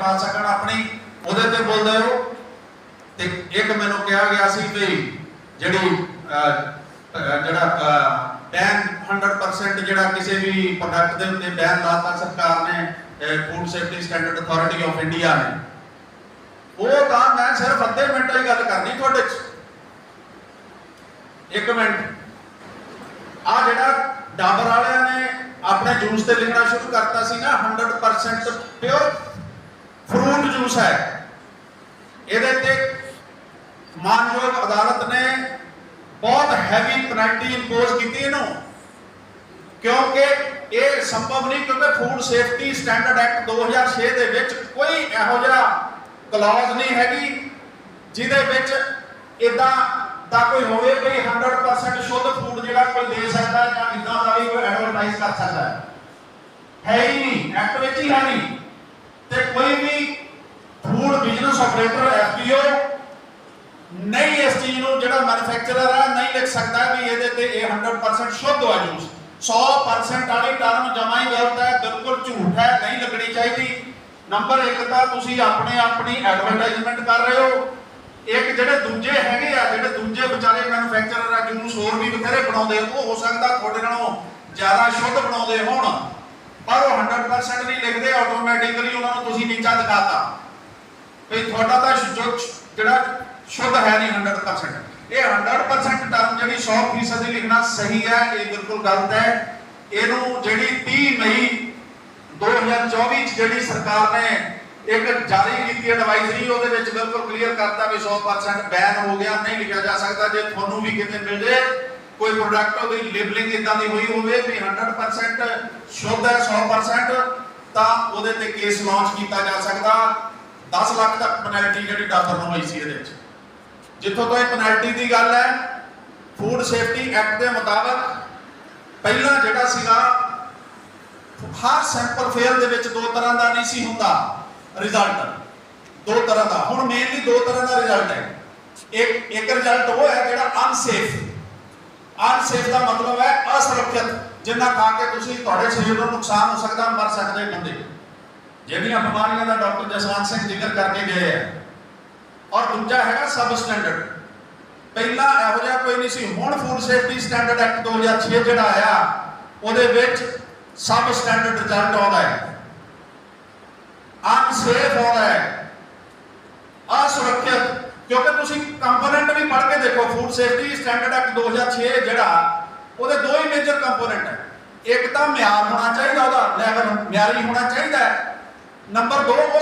ਪਾ ਸਕਣ ਆਪਣੀ ਉਹਦੇ ਤੇ ਬੋਲਦੇ ਹੋ ਤੇ ਇੱਕ ਮੈਨੂੰ ਕਿਹਾ ਗਿਆ ਸੀ ਵੀ ਜਿਹੜੀ ਜਿਹੜਾ ਬੈਨ 100% ਜਿਹੜਾ ਕਿਸੇ ਵੀ ਪ੍ਰੋਡਕਟ ਦੇ ਉੱਤੇ ਬੈਨ ਲਾਤਾ ਸਰਕਾਰ ਨੇ food safety standard authority of India ਨੇ। ਉਹ ਤਾਂ ਮੈਂ ਸਿਰਫ ਅੱਧੇ ਮਿੰਟ ਹੀ ਗੱਲ ਕਰਨੀ ਤੁਹਾਡੇ ਚ। ਇੱਕ ਮਿੰਟ। ਆ ਜਿਹੜਾ ਡਾਬਰ ਵਾਲਿਆਂ ਨੇ ਆਪਣੇ ਜੂਸ ਤੇ ਲਿਖਣਾ ਸ਼ੁਰੂ ਕਰਤਾ ਸੀ ਨਾ 100% ਪਿਓਰ ਫਰੂਟ ਜੂਸ ਹੈ। ਇਹਦੇ ਤੇ ਮਾਨਯੋਗ ਅਦਾਲਤ ਨੇ ਬਹੁਤ ਹੈਵੀ ਪੈਨਲਟੀ ਇੰਪੋਜ਼ ਕੀਤੀ ਇਹਨੂੰ। ਕਿਉਂਕਿ ਇਹ ਸੰਭਵ ਨਹੀਂ, ਕਿਉਂਕਿ ਫੂਡ ਸੇਫਟੀ ਸਟੈਂਡਰਡ ਐਕਟ 2006 ਦੇ ਵਿੱਚ ਕੋਈ ਇਹੋ ਜਿਹਾ ਕਲੌਜ਼ ਨਹੀਂ ਹੈਗੀ, ਜਿਹਦੇ ਵਿੱਚ ਇਦਾਂ ਦਾ ਕੋਈ ਹੋਵੇ ਵੀ 100% ਸ਼ੁੱਧ ਫੂਡ ਜਿਹੜਾ ਕੋਈ ਦੇ ਸਕਦਾ ਜਾਂ ਇਦਾਂ ਦਾ ਵੀ ਕੋਈ ਐਡਵਰਟਾਈਜ਼ ਕਰ ਸਕਦਾ। ਹੈ ਹੈ ਹੀ ਨਹੀਂ ਐਕਟ ਵਿੱਚ ਹੀ ਹੈ ਨਹੀਂ। ਤੇ ਕੋਈ ਵੀ ਫੂਡ ਬਿਜ਼ਨਸ ਆਪਰੇਟਰ ਐਫਪੀਓ ਨਹੀਂ ਇਸ ਚੀਜ਼ ਨੂੰ ਜਿਹੜਾ ਮੈਨੂਫੈਕਚਰਰ ਹੈ ਨਹੀਂ ਲਿਖ ਸਕਦਾ ਵੀ ਇਹਦੇ ਤੇ ਇਹ 100% ਸ਼ੁੱਧ ਹੈ ਜੂਸ 100% ਵਾਲੀ ਟਰਮ ਜਮਾ ਹੀ ਗਲਤ ਹੈ, ਬਿਲਕੁਲ ਝੂਠ ਹੈ, ਨਹੀਂ ਲੱਗਣੀ ਚਾਹੀਦੀ। ਨੰਬਰ 1 ਤਾਂ ਤੁਸੀਂ ਆਪਣੇ ਆਪਣੀ ਐਡਵਰਟਾਈਜ਼ਮੈਂਟ ਕਰ ਰਹੇ ਹੋ। ਇੱਕ ਜਿਹੜੇ ਦੂਜੇ ਹੈਗੇ ਆ, ਜਿਹੜੇ ਦੂਜੇ ਵਿਚਾਰੇ ਮੈਨੂਫੈਕਚਰਰ ਆ ਜੂਸ ਹੋਰ ਵੀ ਬਥੇਰੇ ਬਣਾਉਂਦੇ ਉਹ ਹੋ ਸਕਦਾ ਤੁਹਾਡੇ ਨਾਲੋਂ ਜ਼ਿਆਦਾ ਸ਼ੁੱਧ ਬਣਾਉਂਦੇ ਹੋਣ। ਪਰ ਉਹ 100% ਨਹੀਂ ਲਿਖਦੇ ਆਟੋਮੈਟਿਕਲੀ ਉਹਨਾਂ ਨੂੰ ਤੁਸੀਂ ਨੀਚਾ ਦਿਖਾਤਾ। ਵੀ ਤੁਹਾਡਾ ਤਾਂ ਜਿਹੜਾ ਸ਼ੁੱਧ ਹੈ ਨਹੀਂ 100% ਇਹ 100% ਟਰਮ ਜਿਹੜੀ 100% ਦੀ ਲਿਖਣਾ ਸਹੀ ਹੈ, ਇਹ ਬਿਲਕੁਲ ਗਲਤ ਹੈ। ਇਹਨੂੰ ਜਿਹੜੀ 30 ਮਈ 2024 ਚ ਜਿਹੜੀ ਸਰਕਾਰ ਨੇ ਇੱਕ ਜਾਰੀ ਕੀਤੀ ਐਡਵਾਈਜ਼ਰੀ ਉਹਦੇ ਵਿੱਚ ਬਿਲਕੁਲ ਕਲੀਅਰ ਕਰਤਾ ਵੀ 100% ਬੈਨ ਹੋ ਗਿਆ, ਨਹੀਂ ਲਿਖਿਆ ਜਾ ਸਕਦਾ। ਜੇ ਤੁਹਾਨੂੰ ਵੀ ਕਿਤੇ ਮਿਲ ਜੇ ਕੋਈ ਪ੍ਰੋਡਕਟ ਉਹਦੀ ਲੇਬਲਿੰਗ ਇਦਾਂ ਦੀ ਹੋਈ ਹੋਵੇ ਵੀ 100% ਸ਼ੁੱਧ ਹੈ 100% ਤਾਂ ਉਹਦੇ ਤੇ ਕੇਸ ਲਾਂਚ ਕੀਤਾ ਜਾ ਸਕਦਾ। 10 ਲੱਖ ਤੱਕ ਪੈਨਲਟੀ ਜਿਹੜੀ ਡਾਕਟਰ ਨੂੰ ਹੋਈ ਸੀ ਇਹਦੇ ਵਿੱਚ। ਜਿੱਥੋਂ ਤੋਂ ਇਹ ਪੈਨਲਟੀ ਦੀ ਗੱਲ ਹੈ ਫੂਡ ਸੇਫਟੀ ਐਕਟ ਦੇ ਮੁਤਾਬਕ ਪਹਿਲਾਂ ਜਿਹੜਾ ਸੀਗਾ, ਹਰ ਸੈਂਪਲ ਫੇਲ ਦੇ ਵਿੱਚ ਦੋ ਤਰ੍ਹਾਂ ਦਾ ਨਹੀਂ ਸੀ ਹੁੰਦਾ ਰਿਜ਼ਲਟ ਦੋ ਤਰ੍ਹਾਂ ਦਾ। ਹੁਣ ਮੇਨਲੀ ਦੋ ਤਰ੍ਹਾਂ ਦਾ ਰਿਜ਼ਲਟ ਹੈ। ਇੱਕ ਇੱਕ ਰਿਜ਼ਲਟ ਉਹ ਹੈ ਜਿਹੜਾ ਅਨਸੇਫ ਅਨਸੇਫ ਦਾ ਮਤਲਬ ਹੈ ਅਸੁਰੱਖਿਅਤ, ਜਿੰਨਾ ਖਾ ਕੇ ਤੁਸੀਂ ਤੁਹਾਡੇ ਸਰੀਰ ਨੂੰ ਨੁਕਸਾਨ ਹੋ ਸਕਦਾ, ਮਰ ਸਕਦੇ ਬੰਦੇ। ਜਿਹੜੀਆਂ ਬਿਮਾਰੀਆਂ ਦਾ ਡਾਕਟਰ ਜਸਵੰਤ ਸਿੰਘ ਜ਼ਿਕਰ ਕਰਕੇ ਗਏ ਹੈ ਔਰ ਦੂਜਾ ਹੈਗਾ ਸਬ ਸਟੈਂਡਰਡ ਪਹਿਲਾਂ ਇਹੋ ਜਿਹਾ ਕੋਈ ਨਹੀਂ ਸੀ। ਹੁਣ ਫੂਡ ਸੇਫਟੀ ਸਟੈਂਡਰਡ ਐਕਟ 2006 ਜਿਹੜਾ ਆਇਆ, ਉਹਦੇ ਵਿੱਚ ਸਬ ਸਟੈਂਡਰਡ ਰਿਜ਼ਲਟ ਆਉਂਦਾ ਹੈ। ਅਨਸੇਫ ਆਉਂਦਾ ਹੈ ਅਸੁਰੱਖਿਅਤ ਕਿਉਂਕਿ ਤੁਸੀਂ ਕੰਪੋਨੈਂਟ ਵੀ ਪੜ੍ਹ ਕੇ ਦੇਖੋ ਫੂਡ ਸੇਫਟੀ ਸਟੈਂਡਰਡ ਐਕਟ 2006 ਜਿਹੜਾ, ਉਹਦੇ ਦੋ ਹੀ ਮੇਜਰ ਕੰਪੋਨੈਂਟ ਹੈ। ਇੱਕ ਤਾਂ ਮਿਆਰ ਹੋਣਾ ਚਾਹੀਦਾ ਉਹਦਾ ਲੈਵਲ ਮਿਆਰੀ ਹੋਣਾ ਚਾਹੀਦਾ ਨੰਬਰ 2 ਉਹ